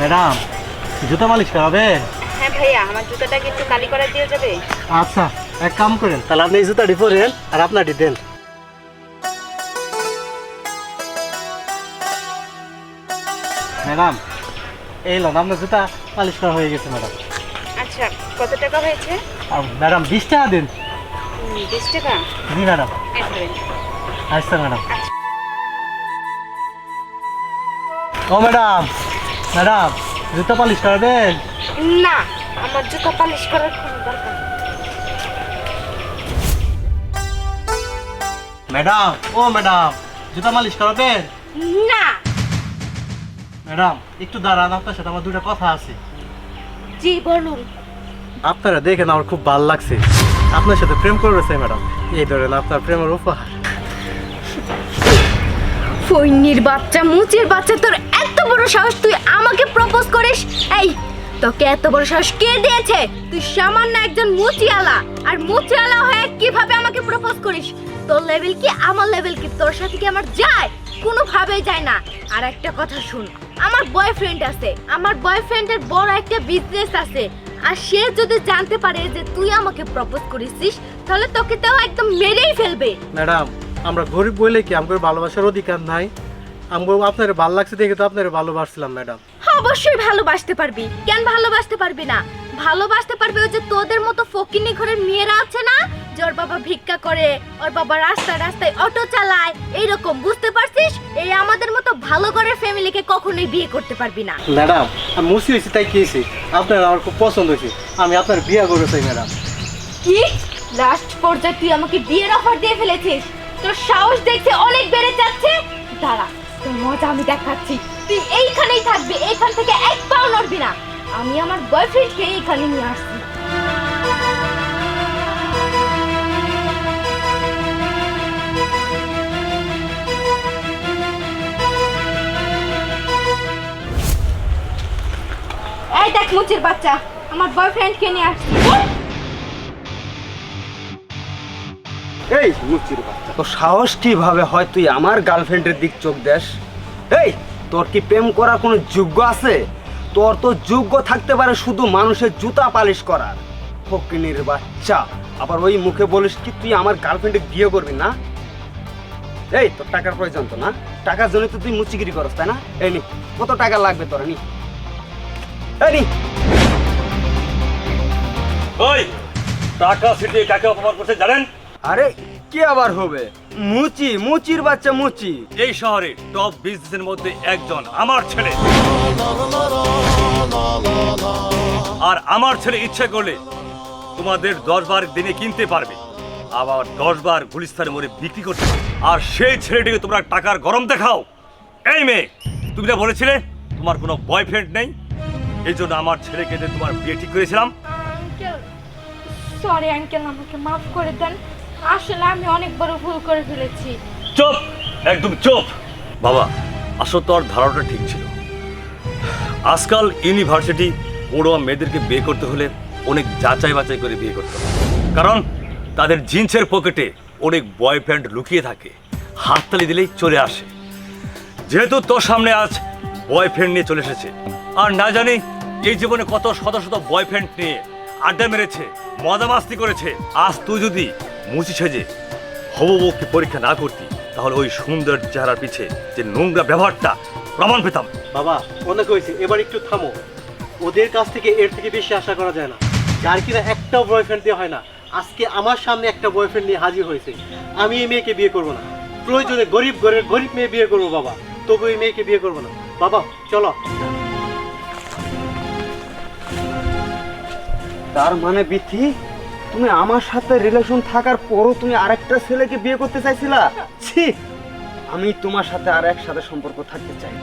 Madam জুতো মালিশ করাবে? হ্যাঁ ভাইয়া আমার জুতাটা কি একটু কালি করে দিয়ে যাবে। আচ্ছা এক কাম করেন তাহলে আপনি এই জুতাটি পরেন আর আপনারটি দেন। ম্যাডাম এই লোন আপনার জুতা মালিশ করা হয়ে গেছে ম্যাডাম। আচ্ছা কত টাকা হয়েছে? ম্যাডাম বিশ টাকা দিন। বিশ টাকা? জি ম্যাডাম। আচ্ছা ম্যাডাম। আচ্ছা। ও ম্যাডাম ম্যাডাম জুতো পালিশ করবেন? না আমার জুতা পালিশ করার কোনো দরকার ম্যাডাম ও ম্যাডাম জুতো মালিশ করবেন? না। ম্যাডাম একটু দাঁড়ান আপনার সাথে আমার দুটো কথা আছে। জি বলুন। আপনারা দেখেন আমার খুব ভালো লাগছে। আপনার সাথে প্রেম করেছে ম্যাডাম। এই ধরেন আপনার প্রেমের উপহার। ফৈনির বাচ্চা মুচির বাচ্চা তোর এত বড় সাহস তুই এই, তোকে এত বড় সাহস কে দিয়েছে? তুই সামান্য একজন মুচিয়ালা। আর মুচিয়ালা হয়ে কীভাবে আমাকে প্রপোজ করিস? তোর লেভেল কি আমার লেভেল কি? তোর সাথে কি আমার যায়? যায় না। আর একটা কথা শুন, আমার বয়ফ্রেন্ড আছে। আমার বয়ফ্রেন্ডের বড় একটা বিজনেস আছে। আর সে যদি জানতে পারে যে তুই আমাকে প্রপোজ করেছিস, তাহলে তোকে তো একদম মেরেই ফেলবে। ম্যাডাম, আমরা গরিব বলে কি আমাদের ভালোবাসার অধিকার নাই? আমগো আপনার ভালো লাগছে দেখে তো আপনার ভালোবাসছিলাম ম্যাডাম। অবশ্যই ভালোবাসতে পারবি। কেন ভালোবাসতে পারবি না? ভালোবাসতে পারবি ওই যে তোদের মতো ফকিনি ঘরের মেয়েরা আছে না? যে ওর বাবা ভিক্ষা করে ওর বাবা রাস্তায় রাস্তায় অটো চালায় এইরকম বুঝতে পারছিস? এই আমাদের মতো ভালো ঘরের ফ্যামিলিকে কখনোই বিয়ে করতে পারবি না। ম্যাডাম আমি মুসি হয়েছি তাই খেয়েছি। আপনার আমার খুব পছন্দ হয়েছে। আমি আপনার বিয়ে করে চাই ম্যাডাম। কি? লাস্ট পর্যায়ে তুই আমাকে বিয়ের অফার দিয়ে ফেলেছিস? তোর সাহস দেখছে অনেক বেড়ে যাচ্ছে। দাঁড়া তোর মজা আমি দেখাচ্ছি। তুই এইখানেই থাকবি এইখান থেকে এক পাও নড়বি না। আমি আমার বয়ফ্রেন্ডকে এইখানে নিয়ে আসছি। এই দেখ মুচির বাচ্চা, আমার বয়ফ্রেন্ডকে নিয়ে আসছি। এই মুচির বাচ্চা। তোর সাহস কীভাবে হয় তুই আমার গার্লফ্রেন্ডের দিক চোখ দেশ এই তোর কি প্রেম করার কোনো যোগ্য আছে? তোর তো যোগ্য থাকতে পারে শুধু মানুষের জুতা পালিশ করার। ফকিনির বাচ্চা আবার ওই মুখে বলিস কি তুই আমার গার্লফ্রেন্ডে বিয়ে করবি না? এই তোর টাকার প্রয়োজন তো না? টাকার জন্য তো তুই মুচিগিরি করস তাই না? এই নি কত টাকা লাগবে তোর নি? এই নি। ওই টাকা ছিটিয়ে কাকে অপমান করছে জানেন? আরে কি আবার হবে? মুচি মুচির বাচ্চা মুচি। এই শহরে টপ বিজনেসের মধ্যে একজন আমার ছেলে। আর আমার ছেলে ইচ্ছে করলে তোমাদের দশ বার দিনে কিনতে পারবে। আবার দশ বার গুলিস্তানে মরে বিক্রি করতে আর সেই ছেলেটিকে তোমরা টাকার গরম দেখাও। এই মেয়ে তুমি যা বলেছিলে তোমার কোনো বয়ফ্রেন্ড নেই। এই জন্য আমার ছেলেকে তোমার বিয়ে ঠিক করেছিলাম। সরি আঙ্কেল আমাকে মাফ করে দেন। আসলে আমি অনেক বড় ভুল করে ফেলেছি। চুপ! একদম চুপ! বাবা, আসলে তোর ধারণাটা ঠিক ছিল। আজকাল ইউনিভার্সিটি পড়ুয়া মেয়েদেরকে বিয়ে করতে হলে অনেক যাচাই বাছাই করে বিয়ে করতে কারণ তাদের জিন্সের পকেটে অনেক বয়ফ্রেন্ড লুকিয়ে থাকে, হাততালি দিলেই চলে আসে। যেহেতু তোর সামনে আজ বয়ফ্রেন্ড নিয়ে চলে এসেছে, আর না জানি এই জীবনে কত শত শত বয়ফ্রেন্ড নিয়ে আড্ডা মেরেছে, মজা মাস্তি করেছে, আজ তুই যদি মুচি সেজে হবু বউকে পরীক্ষা না করতি, তাহলে ওই সুন্দর চেহারার পিছে যে নোংরা ব্যবহারটা প্রমাণ পেতাম। বাবা, অনেক হয়েছে, এবার একটু থামো। ওদের কাছ থেকে এর থেকে বেশি আশা করা যায় না। যার কিনা একটাও বয়ফ্রেন্ড দিয়ে হয় না। আজকে আমার সামনে একটা বয়ফ্রেন্ড নিয়ে হাজির হয়েছে। আমি এই মেয়েকে বিয়ে করব না। প্রয়োজনে গরিব ঘরের গরিব মেয়ে বিয়ে করব বাবা। তবু এই মেয়েকে বিয়ে করব না। বাবা, চলো। তার মানে বিথি? তুমি আমার সাথে রিলেশন থাকার পরও তুমি আরেকটা ছেলেকে বিয়ে করতে চাইছিলা ছি আমি তোমার সাথে আর একসাথে সম্পর্ক থাকতে চাই।